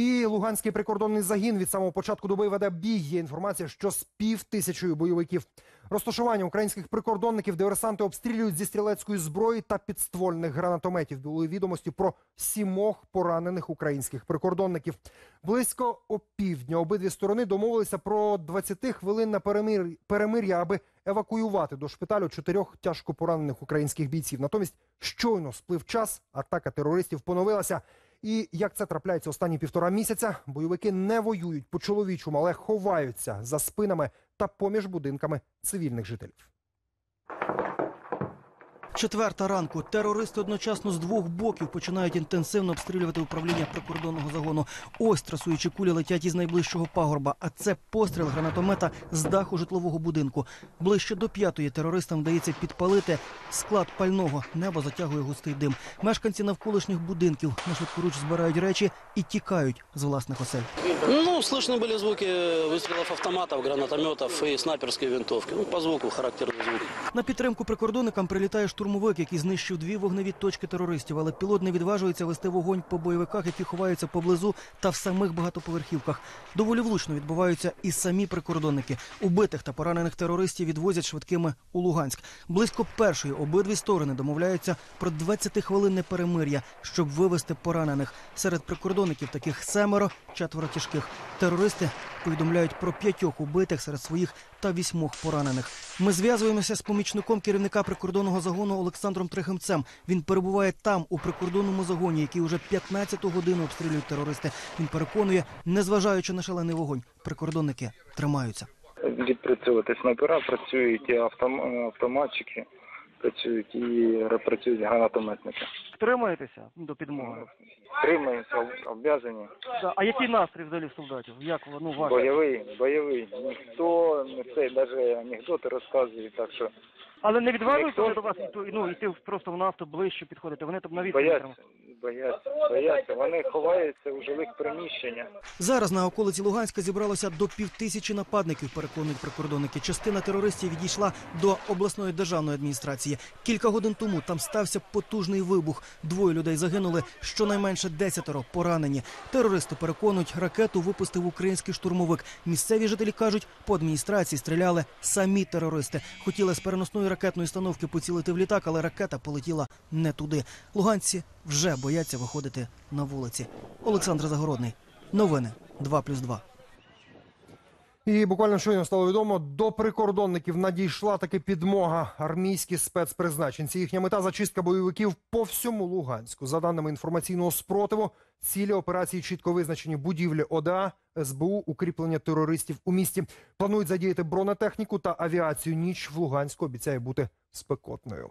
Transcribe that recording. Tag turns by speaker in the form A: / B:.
A: І Луганський прикордонний загін від самого початку доби веде бій. Є інформація, що з пів тисячою бойовиків. Розташування українських прикордонників диверсанти обстрілюють зі стрілецької зброї та підствольних гранатометів. Були відомості про сімох поранених українських прикордонників. Близько опівдня обидві сторони домовилися про 20 хвилин на перемир... перемир'я, аби евакуювати до шпиталю чотирьох тяжко поранених українських бійців. Натомість щойно сплив час, атака терористів поновилася. І як це трапляється останні півтора місяця, бойовики не воюють по чоловічому, але ховаються за спинами та поміж будинками цивільних жителів.
B: Четверта ранку терористи одночасно з двох боків починають інтенсивно обстрілювати управління прикордонного загону. Ось трасуючі кулі летять із найближчого пагорба. А це постріл гранатомета з даху житлового будинку. Ближче до п'ятої терористам вдається підпалити склад пального. Небо затягує густий дим. Мешканці навколишніх будинків на швидкоруч збирають речі і тікають з власних осель.
C: Ну, слышны были звуки выстрелов автоматов, гранатометов и снайперской винтовки. Ну, по звуку характерный звук.
B: На підтримку прикордонникам прилітає штурмовик, який знищив дві вогневі точки терористів, але пілот не відважується вести вогонь по бойовиках, які ховаються поблизу та в самих багатоповерхівках. Доволі влучно відбуваються і самі прикордонники. Убитих та поранених терористів відвозять швидкими у Луганськ. Близько першої обидві сторони домовляються про 20-хвилинне перемир'я, щоб вивести поранених. Серед прикордонників таких семеро, четверо тяжких. Терористи повідомляють про п'ятьох убитих серед своїх та вісьмох поранених. Ми зв'язуємося з помічником керівника прикордонного загону Олександром Трехимцем. Він перебуває там, у прикордонному загоні, який уже 15-ту годину обстрілюють терористи. Він переконує, незважаючи на шалений вогонь, прикордонники тримаються.
D: відпрацьовувати снайпера, працюють і автом- автоматчики, працюють і працюють гранатометники.
B: Втримаєтеся до підмоги.
D: Тримаємося, обв'язані.
B: А який настрій взагалі солдатів? Як ну
D: Бойовий, бойовий. Ніхто не цей, навіть анекдоти розказує, так що
B: Але не
D: вони
B: до вас і, ну йти просто в нафту ближче підходити. Вони там навіть
D: бояться, бояться, бояться. Вони ховаються у жилих приміщеннях.
B: Зараз на околиці Луганська зібралося до півтисячі нападників, переконують прикордонники. Частина терористів відійшла до обласної державної адміністрації. Кілька годин тому там стався потужний вибух. Двоє людей загинули, щонайменше десятеро поранені. Терористи переконують, ракету випустив український штурмовик. Місцеві жителі кажуть, по адміністрації стріляли самі терористи. Хотіли з переносної ракетної установки поцілити в літак, але ракета полетіла не туди. Луганці вже бояться виходити на вулиці. Олександр Загородний. Новини 2+,2.
A: І буквально щойно стало відомо, до прикордонників надійшла таки підмога армійські спецпризначенці. Їхня мета зачистка бойовиків по всьому Луганську. За даними інформаційного спротиву, цілі операції чітко визначені будівлі ОДА, СБУ, укріплення терористів у місті. Планують задіяти бронетехніку та авіацію. Ніч в Луганську обіцяє бути спекотною.